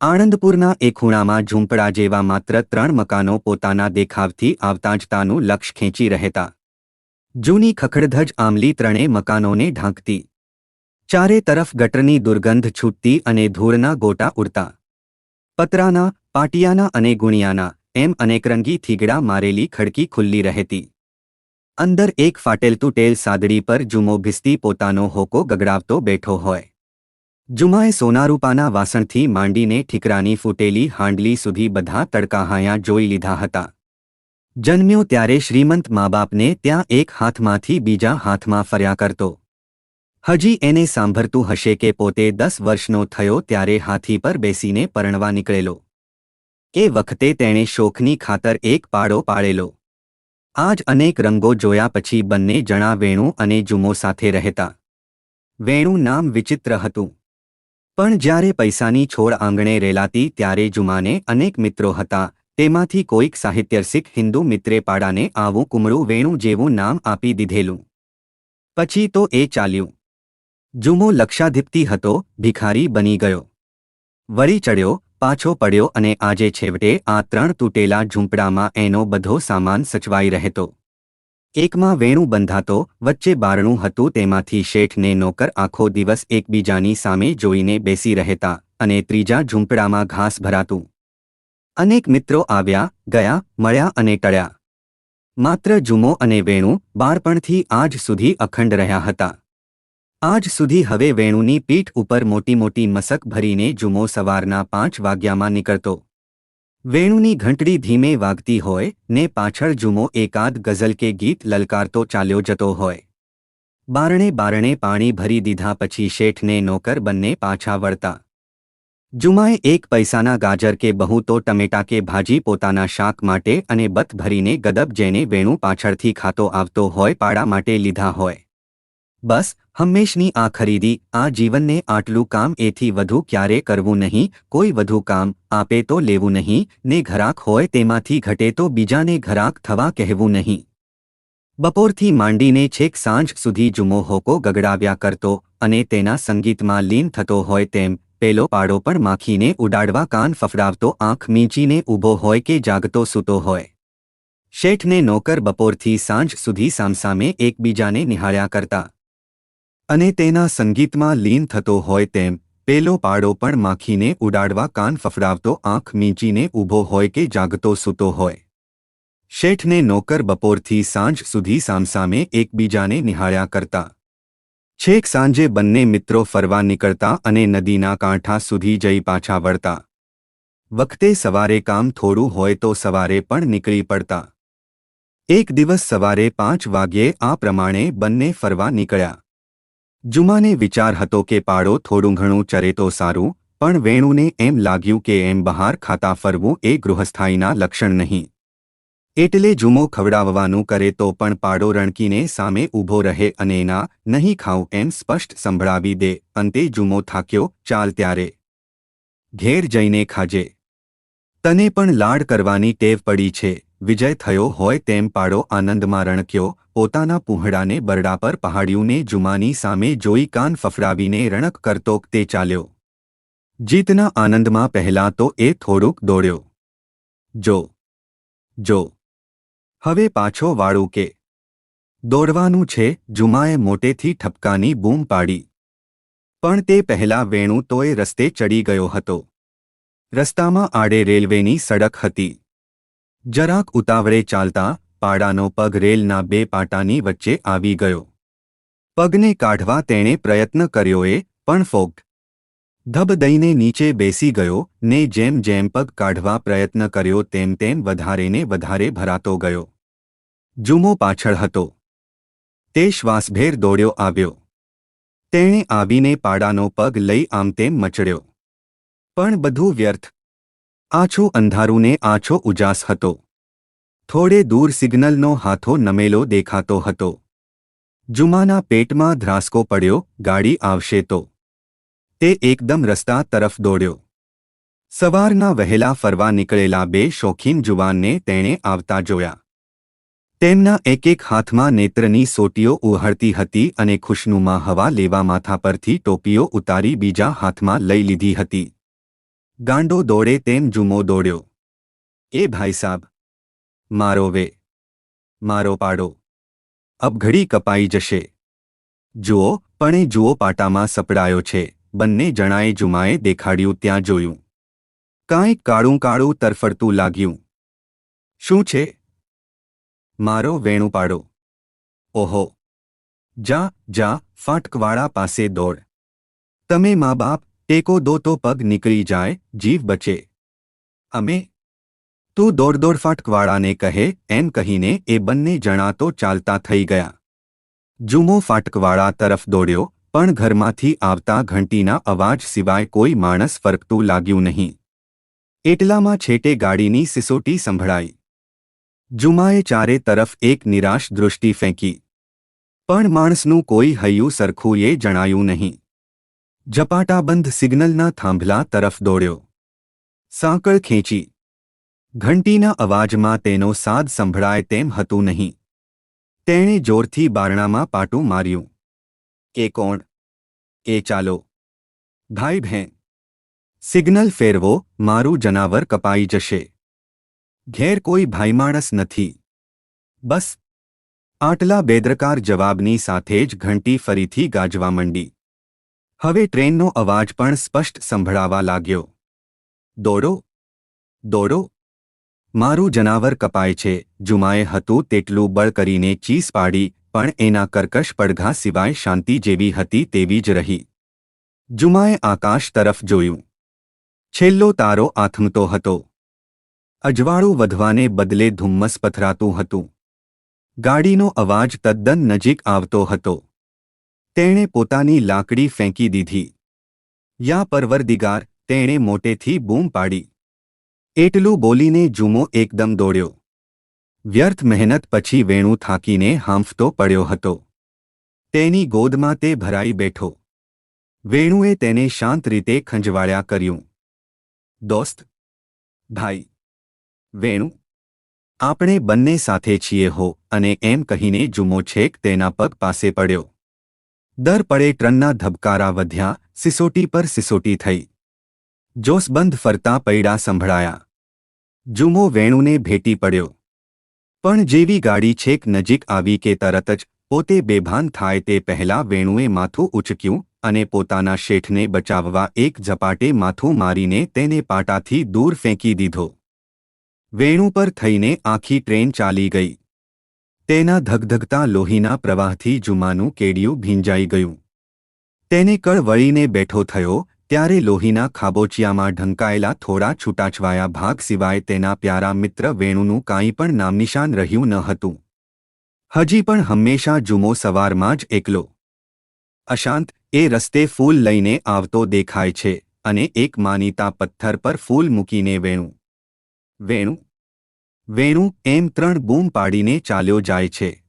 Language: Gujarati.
આણંદપુરના એ ખૂણામાં ઝૂંપડા જેવા માત્ર ત્રણ મકાનો પોતાના દેખાવથી આવતા જ તાનું લક્ષ ખેંચી રહેતા. જૂની ખખડધજ આમલી ત્રણે મકાનોને ઢાંકતી. ચારે તરફ ગટરની દુર્ગંધ છૂટતી અને ધૂળના ગોટા ઉડતા. પતરાના, પાટિયાના અને ગુણિયાના, એમ અનેકરંગી થીગડા મારેલી ખડકી ખુલ્લી રહેતી. અંદર એક ફાટેલ તૂટેલ સાદડી પર જુમો ભીસતી પોતાનો હોકો ગગડાવતો બેઠો હોય. જુમાએ સોનારૂપાના વાસણથી માંડીને ઠીકરાની ફૂટેલી હાંડલી સુધી બધા તડકાહાયા જોઈ લીધા હતા. જન્મ્યો ત્યારે શ્રીમંત મા બાપને ત્યાં એક હાથમાંથી બીજા હાથમાં ફર્યા કરતો. હજી એને સાંભળતું હશે કે પોતે દસ વર્ષનો થયો ત્યારે હાથી પર બેસીને પરણવા નીકળેલો. એ વખતે તેણે શોખની ખાતર એક પાડો પાળેલો આજ અનેક રંગો જોયા પછી બંને જણા વેણુ અને જુમો સાથે રહેતા. વેણુ નામ વિચિત્ર હતું. પણ જ્યારે પૈસાની છોડ આંગણે રેલાતી ત્યારે જુમાને અનેક મિત્રો હતા. તેમાંથી કોઈક સાહિત્યરસિક હિન્દુ મિત્રે પાડાને આવું કુમળું વેણું જેવું નામ આપી દીધેલું. પછી તો એ ચાલ્યું. જુમો લક્ષાધિપતિ હતો, ભિખારી બની ગયો. વળી ચડ્યો, પાછો પડ્યો અને આજે છેવટે આ ત્રણ તૂટેલા ઝૂંપડામાં એનો બધો સામાન સચવાઈ રહેતો. એકમાં વેણું બંધાતો, વચ્ચે બારણું હતું તેમાંથી શેઠને નોકર આખો દિવસ એકબીજાની સામે જોઈને બેસી રહેતા અને ત્રીજા ઝૂંપડામાં ઘાસ ભરાતું. અનેક મિત્રો આવ્યા, ગયા, મળ્યા અને ટળ્યા. માત્ર જુમો અને વેણું બાળપણથી આજ સુધી અખંડ રહ્યા હતા. આજ સુધી હવે વેણુની પીઠ ઉપર મોટી મોટી મસક ભરીને જુમો સવારના પાંચ વાગ્યામાં નીકળતો. વેણુની ઘંટડી ધીમે વાગતી હોય, ને પાછળ જુમો એકાદ ગઝલ કે ગીત લલકારતો ચાલ્યો જતો હોય. બારણે બારણે પાણી ભરી દીધા પછી શેઠને નોકર બંને પાછા વળતા. જુમાએ એક પૈસાના ગાજર કે બહુ તો ટમેટા કે ભાજી પોતાના શાક માટે અને બત ભરીને ગદબ જેને વેણુ પાછળથી ખાતો આવતો હોય, પાડા માટે લીધા હોય. બસ, હંમેશની આ ખરીદી, આ જીવનને આટલું કામ એથી વધુ ક્યારે કરવું નહીં, કોઈ વધુ કામ આપે તો લેવું નહીં, ને ઘરાક હોય તેમાંથી ઘટે તો બીજાને ઘરાક થવા કહેવું નહીં. બપોરથી માંડીને છેક સાંજ સુધી જુમો હોકો ગગડાવ્યા કરતો અને તેના સંગીતમાં લીન થતો હોય તેમ, પેલો પાડો પણ માખીને ઉડાડવા કાન ફફડાવતો, આંખ મીંચીને ઊભો હોય કે જાગતો સૂતો હોય. શેઠને નોકર બપોરથી સાંજ સુધી સામસામે એકબીજાને નિહાળ્યા કરતા. અને તેના સંગીતમાં લીન થતો હોય તેમ, પેલો પાડો પણ માખીને ઉડાડવા કાન ફફડાવતો આંખ મીંચીને ઊભો હોય કે જાગતો સૂતો હોય. શેઠને નોકર બપોરથી સાંજ સુધી સામસામે એકબીજાને નિહાળ્યા કરતા. છેક સાંજે બંને મિત્રો ફરવા નીકળતા અને નદીના કાંઠા સુધી જઈ પાછા વળતા. વખતે સવારે કામ થોડું હોય તો સવારે પણ નીકળી પડતા. એક દિવસ સવારે પાંચ વાગ્યે આ પ્રમાણે બંને ફરવા નીકળ્યા. જુમાને વિચાર હતો કે પાડો થોડું ઘણું ચરે તો સારું, પણ વેણુને એમ લાગ્યું કે એમ બહાર ખાતા ફરવું એ ગૃહસ્થાયીના લક્ષણ નહીં. એટલે જુમો ખવડાવવાનું કરે તો પણ પાડો રણકીને સામે ઊભો રહે અને એના નહીં ખાઉં એમ સ્પષ્ટ સંભળાવી દે. અંતે જુમો થાક્યો, ચાલ ત્યારે. ઘેર જઈને ખાજે. તને પણ લાડ કરવાની ટેવ પડી છે. વિજય થયો હોય તેમ પાડો આનંદમાં રણક્યો, પોતાના પૂંહડાને બરડા પર પહાડ્યુંને જુમાની સામે જોઈ કાન ફફડાવીને રણક કરતો તે ચાલ્યો. જીતના આનંદમાં પહેલાં તો એ થોડુંક દોડ્યો. જો જો, હવે પાછો વાળું કે. દોડવાનું છે, જુમાએ મોટેથી ઠપકાની બૂમ પાડી. પણ તે પહેલાં વેણું તોય રસ્તે ચડી ગયો હતો. રસ્તામાં આડે રેલવેની સડક હતી. જરાક ઉતાવળે ચાલતા પાડાનો પગ રેલના બે પાટાની વચ્ચે આવી ગયો. પગને કાઢવા તેણે પ્રયત્ન કર્યોએ, પણ ફોગ. ધબ દઈને નીચે બેસી ગયો, ને જેમ જેમ પગ કાઢવા પ્રયત્ન કર્યો તેમ તેમ વધારેને વધારે ભરાતો ગયો. જુમો પાછળ હતો. તે શ્વાસભેર દોડ્યો આવ્યો. તેણે આવીને પાડાનો પગ લઈ આમ તેમ મચડ્યો. પણ બધું વ્યર્થ. આછું અંધારુને આછો ઉજાસ હતો. થોડે દૂર સિગ્નલનો હાથો નમેલો દેખાતો હતો. જુમાના પેટમાં ધ્રાસકો પડ્યો, ગાડી આવશે તો. તે એકદમ રસ્તા તરફ દોડ્યો. સવારના વહેલા ફરવા નીકળેલા બે શોખીન જુવાનને તેણે આવતા જોયા. તેમના એક એક હાથમાં નેત્રની સોટીઓ ઉહળતી હતી અને ખુશનુમાં હવા લેવા માથા પરથી ટોપીઓ ઉતારી બીજા હાથમાં લઈ લીધી હતી. ગાંડો દોડે તેમ જુમો દોડ્યો. એ ભાઈ સાબ મારો વે, મારો પાડો. અબઘડી કપાઈ જશે. જુઓ, પણ જુઓ પાટામાં સપડાયો છે. બંને જણાએ જુમાએ દેખાડ્યું ત્યાં જોયું. કાંઈક કાળું કાળું તરફડતું લાગ્યું. શું છે? મારો વેણું પાડો. ઓહો. જા જા, ફાટકવાળા પાસે દોડ. તમે મા બાપ, ટેકો દો તો પગ નીકળી જાય, જીવ બચે. અમે તું દોડ દોડ ફાટકવાળાને કહે, એમ કહીને એ બંને જણા તો ચાલતા થઈ ગયા. જુમો ફાટકવાળા તરફ દોડ્યો, પણ ઘરમાંથી આવતા ઘંટીના અવાજ સિવાય કોઈ માણસ ફરકતું લાગ્યું નહીં. એટલામાં છેટે ગાડીની સિસોટી સંભળાઈ. જુમાએ ચારે તરફ એક નિરાશ દૃષ્ટિ ફેંકી. પણ માણસનું કોઈ હૈયું સરખું એ જણાયું નહીં. ઝપાટાબંધ સિગ્નલના થાંભલા તરફ દોડ્યો. સાંકળ ખેંચી. ઘંટીના અવાજમાં તેનો સાદ સંભળાય તેમ હતું નહીં. તેણે જોરથી બારણામાં પાટું માર્યું. એ કોણ? એ ચાલો. ભાઈ ભેં સિગ્નલ ફેરવો, મારું જનાવર કપાઈ જશે. ઘેર કોઈ ભાઈમાણસ નથી. બસ. આટલા બેદરકાર જવાબની સાથે જ ઘંટી ફરીથી ગાજવા માંડી. હવે ટ્રેનનો અવાજ પણ સ્પષ્ટ સંભળાવા લાગ્યો. દોડો. દોડો. મારું જનાવર કપાય છે, જુમાએ હતું તેટલું બળ કરીને ચીસ પાડી, પણ એના કર્કશ પડઘા સિવાય શાંતિ જેવી હતી તેવી જ રહી. જુમાએ આકાશ તરફ જોયું. છેલ્લો તારો આથમતો હતો. અજવાળું વધવાને બદલે ધુમ્મસ પથરાતું હતું. ગાડીનો અવાજ તદ્દન નજીક આવતો હતો. તેણે પોતાની લાકડી ફેંકી દીધી. યા પરવરદિગાર, તેણે મોટેથી બૂમ પાડી. એટલું બોલીને જુમો એકદમ દોડ્યો. વ્યર્થ મહેનત પછી વેણું થાકીને હાંફતો પડ્યો હતો. તેની ગોદમાં તે ભરાઈ બેઠો. વેણુએ તેને શાંત રીતે ખંજવાળ્યા કર્યું. દોસ્ત, ભાઈ, વેણુ, આપણે બંને સાથે છીએ હો, અને એમ કહીને જુમો છેક તેના પગ પાસે પડ્યો. દર પડે ટ્રનના ધબકારા વધ્યા, સિસોટી પર સિસોટી થઈ. જોસબંધ ફરતા પૈડા સંભળાયા. જુમો વેણુને ભેટી પડ્યો. પણ જેવી ગાડી છેક નજીક આવી કે તરત જ પોતે બેભાન થાય તે પહેલાં વેણુએ માથું ઉચક્યું અને પોતાના શેઠને બચાવવા એક ઝપાટે માથું મારીને તેને પાટાથી દૂર ફેંકી દીધો. વેણુ પર થઈને આખી ટ્રેન ચાલી ગઈ. તેના ધગધગતા લોહીના પ્રવાહથી જુમાનું કેડિયું ભીંજાઈ ગયું. તેને કળ વળીને બેઠો થયો ત્યારે લોહીના ખાબોચિયામાં ઢંકાયેલા થોડા છૂટાછવાયા ભાગ સિવાય તેના પ્યારા મિત્ર વેણુનું કાંઈ પણ નામનિશાન રહ્યું ન હતું. હજી પણ હંમેશા જુમો સવારમાં જ એકલો. અશાંત, એ રસ્તે ફૂલ લઈને આવતો દેખાય છે અને એક માનીતા પથ્થર પર ફૂલ મૂકીને વેણું. વેણુ? વેણુ એમ ત્રણ બૂમ પાડીને ચાલ્યો જાય છે.